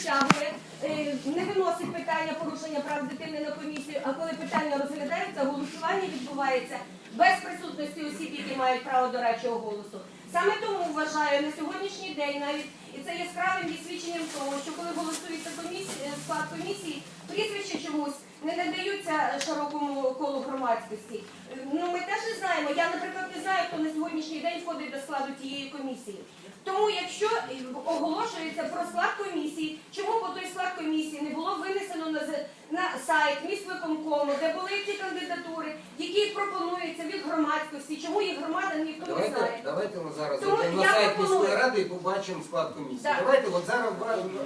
затягує, е, не виносить питання порушення прав дитини на комісію, а коли питання розглядається, голосування відбувається без присутності осіб, які мають право до речого голосу. Саме тому вважаю на сьогоднішній день навіть і це яскравим свідченням того, що коли голосується комісія, склад комісії, прізвище чомусь не надаються широкому колу громадськості. Ну ми теж не знаємо. Я, наприклад, не знаю, хто на сьогоднішній день входить до складу тієї комісії. Тому, якщо е, оголошується про склад комісії, чому по той склад комісії не було винесено на, на сайт міськвиконкому, де були ці кандидатури, які пропонуються від громадськості, чому їх громада ніхто не знає. давайте ми зараз Тому я на сайт пропоную. Ради і побачимо склад комісії. Так. Давайте от зараз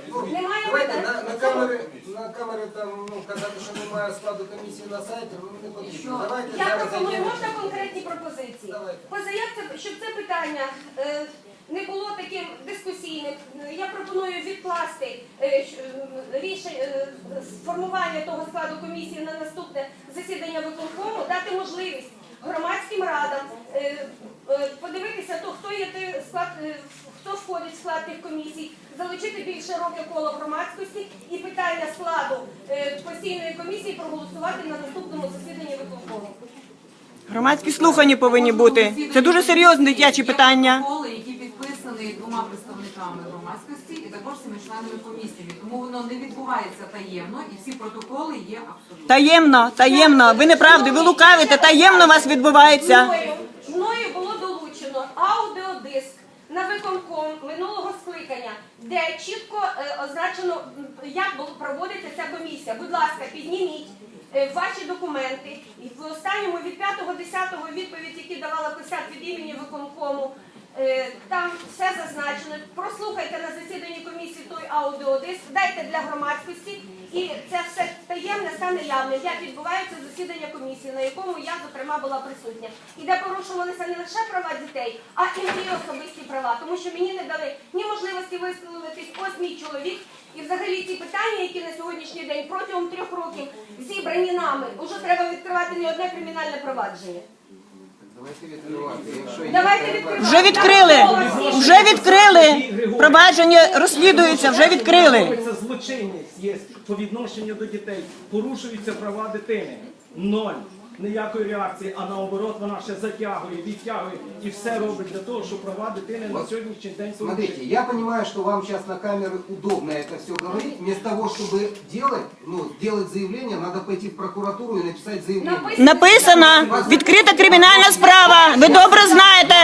ну, Немає давайте на, на камери на камери там ну казати, що немає складу комісії на сайті, ну не потрібно. Давайте Я зараз пропоную, зайдемо. можна конкретні пропозиції. Давайте. Позаяк, це- щоб це питання е, не було таким дискусійним. е, Я пропоную відкласти е, щ- е, рішення е, сформування того складу комісії на наступне засідання виконкому, дати можливість громадським радам е, е, подивитися, то хто є той склад, е, хто входить в склад тих комісій, залучити більш широке коло громадськості і питання складу е, постійної комісії проголосувати на наступному засіданні виконкому. Громадські слухання повинні бути. Це дуже серйозне дитячі питання. протоколи, які підписані двома представниками громадськості і також цими членами комісії. Тому воно не відбувається таємно, і всі протоколи є абсолютно. Таємно, таємно. Ви неправди, ви лукавите, таємно у вас відбувається. Мною, мною було долучено аудіодиск на виконком минулого скликання, де чітко е, означено, як проводиться ця комісія. Будь ласка, підніміть е, ваші документи. І в останньому від 5-10 відповідь, які давала Косяк від імені виконкому, е, там все зазначено. Прослухайте на засіданні комісії той аудіодиск, дайте для громадськості, і це все таємне стане явним, як відбувається засідання комісії, на якому я, зокрема, була присутня. І де порушувалися не лише права дітей, а і мої особисті права, тому що мені не дали ні можливості висловитись, ось мій чоловік. І взагалі ці питання, які на сьогоднішній день протягом трьох років зібрані нами, уже треба відкривати не одне кримінальне провадження. Давайте відкривати. Якщо Давайте відкривати. Вже відкрили, вже відкрили. Провадження розслідується, вже відкрили. Це злочинність є по відношенню до дітей. Порушуються права дитини. Ноль. Ніякої реакції, а наоборот вона ще затягує, відтягує і все робить для того, щоб права дитини на сьогоднішній день Смотрите, порушені. я понимаю, что вам сейчас на камеры удобно это все говорить. Вместо того, чтобы делать, ну, делать заявление, надо пойти в прокуратуру и написать заявление. Написано, відкрита кримінальна справа. Ви добре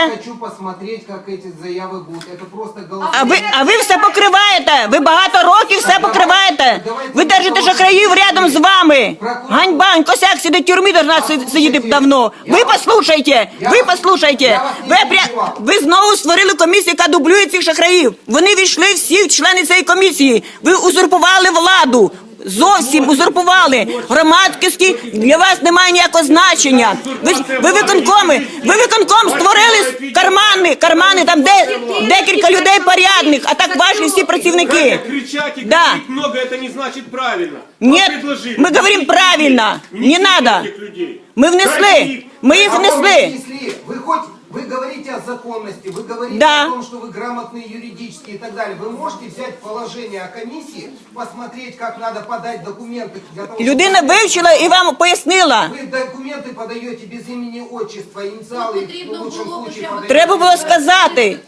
Я знаєте. хочу посмотреть, как эти заявы будут. Это просто А голосование. ви, а ви все покриваєте. Ви багато років все покриваєте. Ви держите шахраїв рядом з вами. Ганьба, косяк сидить в тюрмі, должна си- сидіти давно. Ви послухайте, ви послухайте. Ви, пря... ви знову створили комісію, яка дублює цих шахраїв. Вони війшли всі члени цієї комісії. Ви узурпували владу. Зовсім узурпували громадськості. Для вас немає ніякого значення. Ви, ж- ви виконкоми, ви виконком створили кармани, кармани там де декілька людей порядних, а так ваші всі працівники. Кричать и Да. говорить много, это не значит правильно. Нет, Вам предложили. мы говорим правильно. Не Несите надо. этих людей. Ми внесли, Дайте ми їх А вы внесли. внесли. Вы хоть вы говорите о законности, вы говорите Да. о том, что вы грамотные юридически и так далее. Вы можете взять положение о комиссии, посмотреть, как надо подать документы для того, Людина чтобы- вивчила і вам пояснила. Вы документы подаете без имени, отчества, инициалы, в Потрібно лучшем було случае хоча б подаете. Треба було сказати.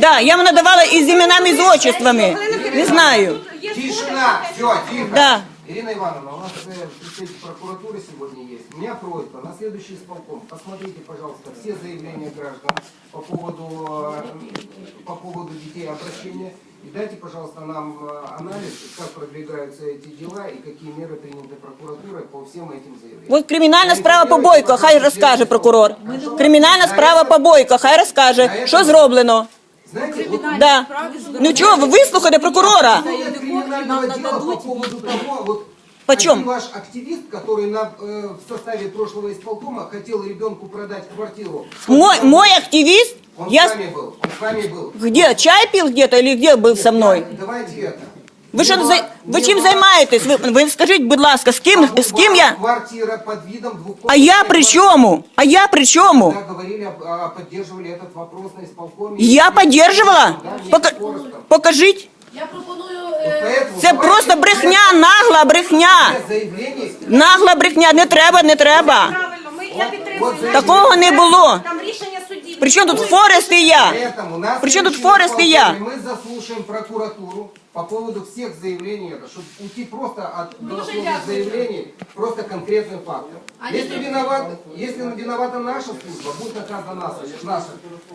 Да, я вам надавала і з іменами, і з отчествами. Не знаю. Тишина, все, тихо. Да. Ирина Ивановна, у нас э, представитель прокуратуры сегодня есть. У меня просьба на следующий исполком. Посмотрите, пожалуйста, все заявления граждан по поводу, э, по поводу детей обращения. И дайте, пожалуйста, нам э, анализ, как продвигаются эти дела и какие меры приняты прокуратурой по всем этим заявлениям. От кримінальна справа по Бойко, хай розкаже прокурор. Кримінальна справа по Бойко, хай розкаже, що зроблено. Знаете, вот Да. Ну чого, ви вислухайте прокурора. нет криминального дела по поводу того, вот Почем? один ваш активист, который на, э, в составе прошлого исполкома хотел ребенку продать квартиру. Мой, мой активист, Он я... с вами был, он с вами был. Где, чай пил где-то или где был со мною? Давайте это. Ви що, Мне за- ва- ви мне чим ва- займаєтесь? Ви, ви скажіть, будь ласка, з ким, з ким я? Квартира под видом двухкомнатной А я при квартиры. чому? А я при чому? Когда говорили, об- а, поддерживали этот вопрос на исполкоме. Я поддерживала? Пока- Покажіть. Я пропоную Вот е, Поэтому Це просто брехня, нагла брехня. Все заявления Нагла брехня, не треба, не треба. Правильно, ми я підтримую. от Наші Такого не було. Там рішення судів. Причому тут Форест і я? Поэтому на При чем тут следующем Форест и я? исполкоме Мы заслушаем прокуратуру по поводу всех заявлений, это, чтобы уйти просто от голословных заявлений, просто конкретным фактом. Если виноват, если виновата наша служба, будет наказана наша. наша.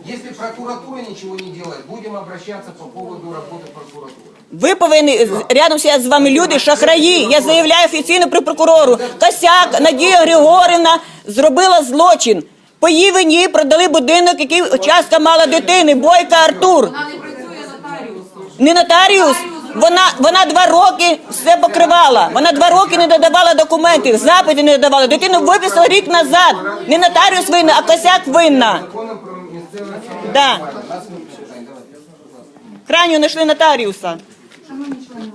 Если прокуратура ничего не делает, будем обращаться по поводу работы прокуратуры. Ви повинні рядом сидять з вами люди, шахраї. Я заявляю офіційно при прокурору. Косяк Надія Григорівна зробила злочин. По її вині продали будинок, який частка мала дитини, Бойка Артур. Не нотаріус. Вона, вона два роки все покривала. Вона два роки не додавала документів, запити не додавала. Дитину виписали рік назад. Не нотаріус винна, а косяк винна. Да. Крайньо знайшли нотаріуса. Шановні члени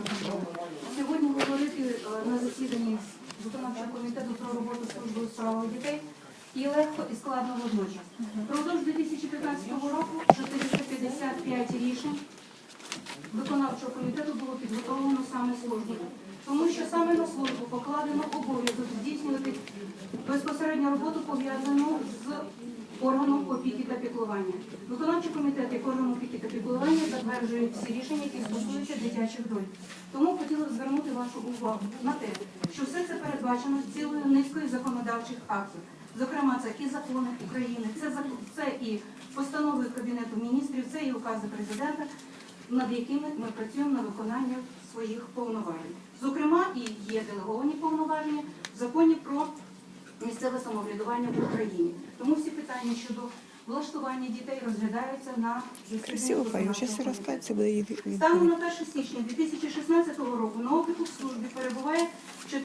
сьогодні говорити е, на засіданні виконавчого комітету про роботу служби у дітей і легко і складно водночас. Продовж 2015 року 455 рішень виконавчого комітету було підготовлено саме службою, тому що саме на службу покладено обов'язок здійснювати безпосередню роботу пов'язану з органом опіки та піклування. Виконавчий комітет як орган опіки та піклування затверджує всі рішення, які стосуються дитячих доль. Тому хотіла б звернути вашу увагу на те, що все це передбачено цілою низкою законодавчих актів. Зокрема, це і закони України, це, це і постанови Кабінету міністрів, це і укази президента, над якими ми працюємо на виконання своїх повноважень. Зокрема, і є делеговані повноваження в законі про місцеве самоврядування в Україні. Тому всі питання щодо влаштування дітей розглядаються на засіданні. Станом на 1 січня 2016 року